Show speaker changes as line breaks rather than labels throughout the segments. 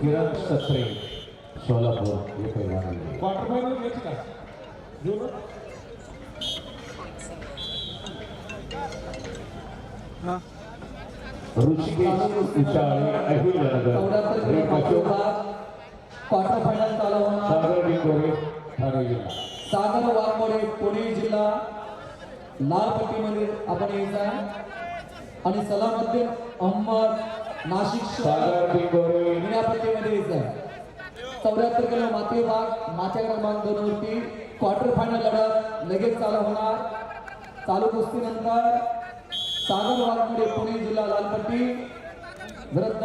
किरण सत्रे सोलापूर हे पैलवान आले.
क्वार्टर फायनल घ्यायची का? घेऊ ना
ऋषिकेश उचाळे अहिल्यानगर
चौऱ्याहत्तर किलो
रेड
माती
बच्चू
विभाग क्वार्टर फायनल चालू होणार.
सागर डिकोरे ठाणे जिल्हा.
सागर वाघमोडे पुणे जिल्हा. लाल पट्टीमध्ये आपण यायचं आणि सलामुद्दीन अहमद नाशिक शहर. आहे चौऱ्याहत्तर किलो माती विभाग माच्या क्रमांक दोन वरती क्वार्टर फायनल लढत लगेच चालू होणार. चालू कुस्तीनंतर सागर वाघमोडे पुणे जिल्हा लालपट्टी. विरुद्ध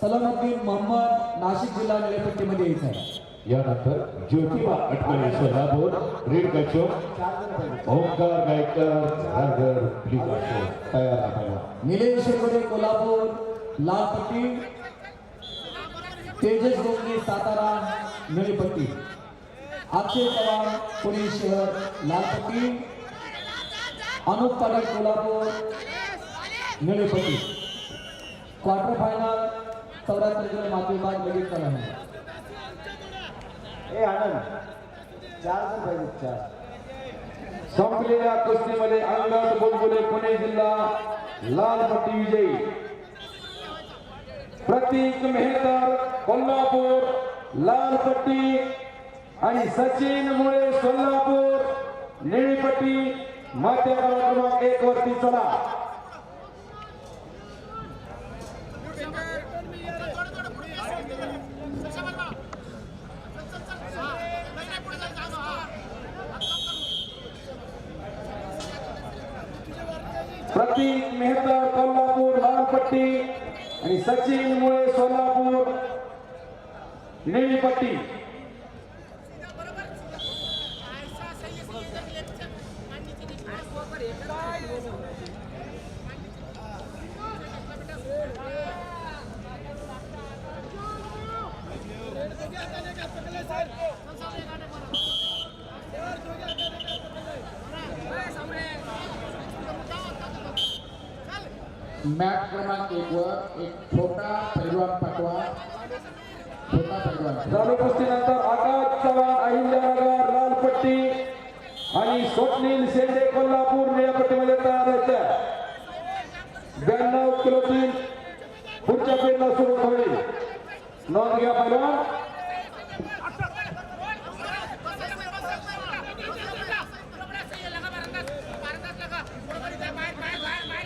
सलामुद्दीन मोहम्मद नाशिक जिल्हा निळेपट्टीमध्ये यायचं आहे.
यानंतर ज्योतिबा अटकळे सोलापूर रेड कच्चो ओंकार गायकर रागर लिगाशो तयार आपल्याला
निलेश शेकडे कोल्हापूर लालपट्टी तेजस गोगले सातारा निळीपट्टी. अक्षय पवार पुणे शहर लालपट्टी अनुप पाटील कोल्हापूर निळीपट्टी. क्वार्टर फायनल चौऱ्याहत्तर किलो माती लगेच चालू आहे.
ए आनंद चार पाहिजे चार संपलेल्या कुस्तीमध्ये अंगद बुलबुले पुणे जिल्हा लाल पट्टी विजयी. प्रतीक मेहतर कोल्हापूर लाल पट्टी आणि सचिन मुळे सोलापूर. निळीपट्टी पट्टी क्रमांक एक वरती चला. प्रतीक मेहता कोल्हापूर बालपट्टी आणि सचिन मुळे सोलापूर निळी पट्टी
क्रमांक एक वर एक छोटा पैलवान पाठवा छोटा पैलवान
चालू कुस्तीनंतर आकाश चव्हाण अहिल्यानगर लाल पट्टी आणि स्वप्नील शेंडे कोल्हापूर निळ्या पट्टीमध्ये तयार आहेत. ब्याण्णव किलोतील पुढच्या पेरला सुरू होईल. नोंद घ्या पहिलवान